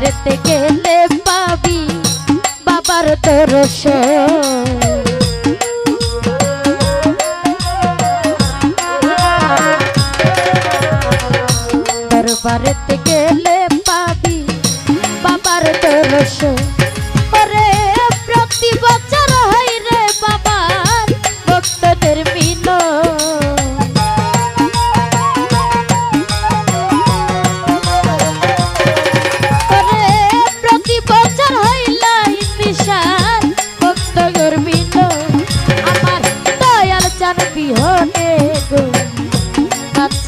भारत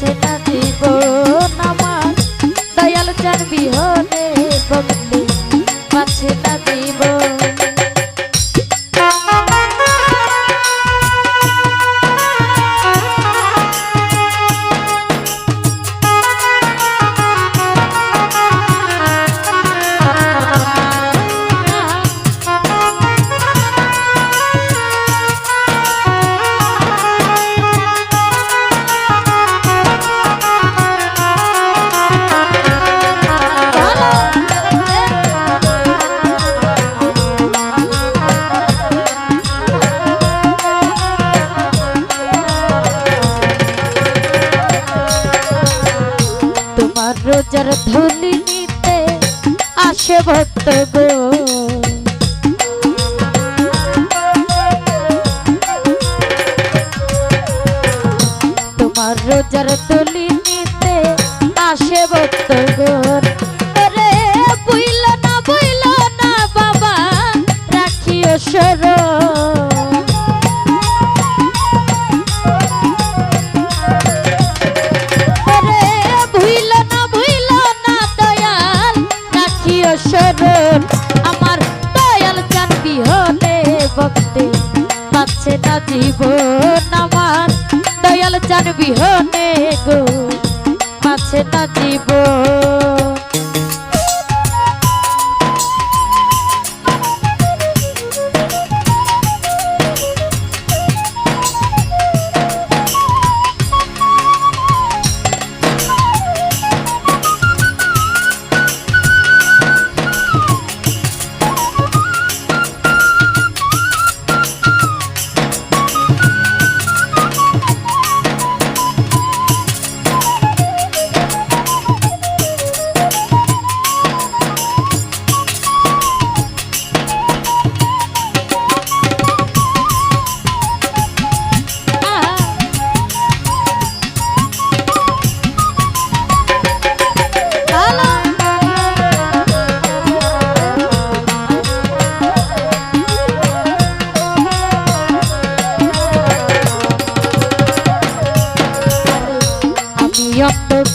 আছে না জীবন আমার দয়াল চান বিহনে বন্ধু আছে না জীবন আছে বক্তব্য তোমার রোজার তুল সারা জীবন আমার দয়াল চান বিহনে গো আছে না জীবন।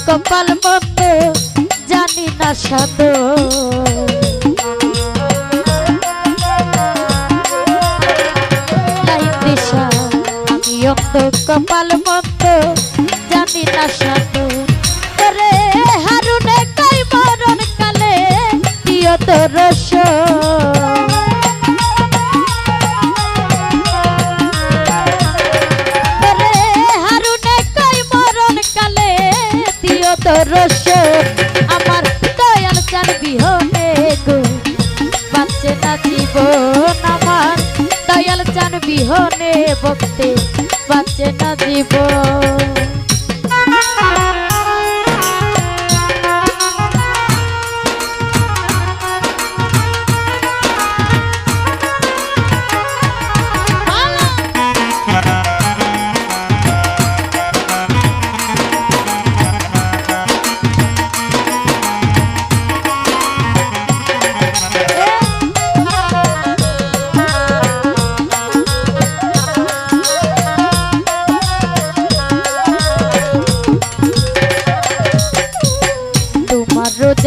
কপাল মতো জানি না সাধু। কপাল মন্দ জানি না বিহনে গো। বাঁচে না জীবন আমার। দয়াল চান বিহনে ভক্তে বাঁচে না জীবন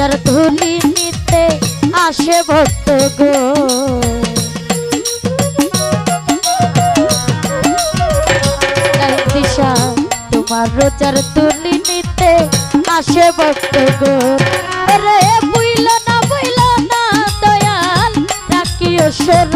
রোজার ধুলি নিতে আসে ভক্ত গো। তোমার রোজার তুলি নিতে আসে ভক্ত গো। রে বুইল না বুইল না, দয়াল, রাখিও সর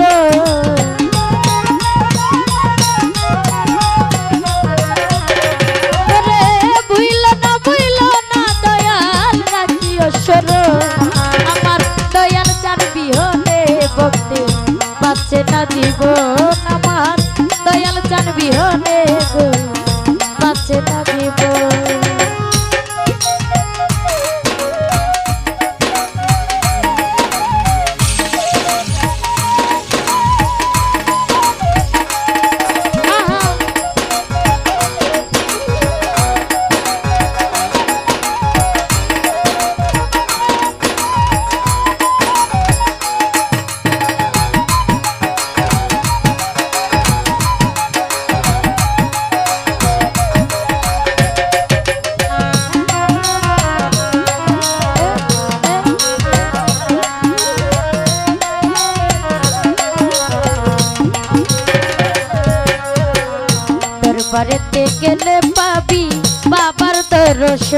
দরস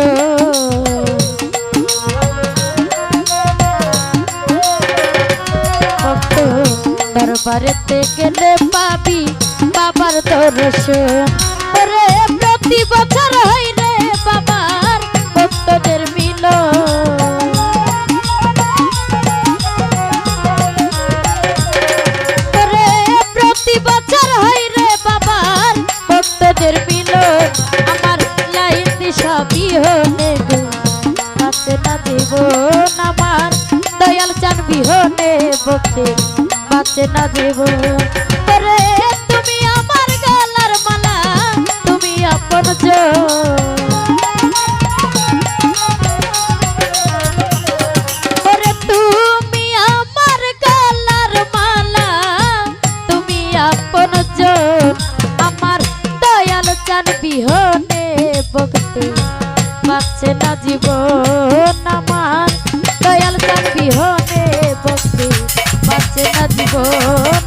দরবারেতে গেলে পাবি বাবার দরস প্রতি বছর হয় ভক্তি বাঁচে না রে তুমি আমার গলার মালা, তুমি আপন তুমি আমার গলার মালা, তুমি আপন আমার দয়াল চান বিহনে ভক্তি পাচ্ছে না জীবন। পাচ্ছে না জীবন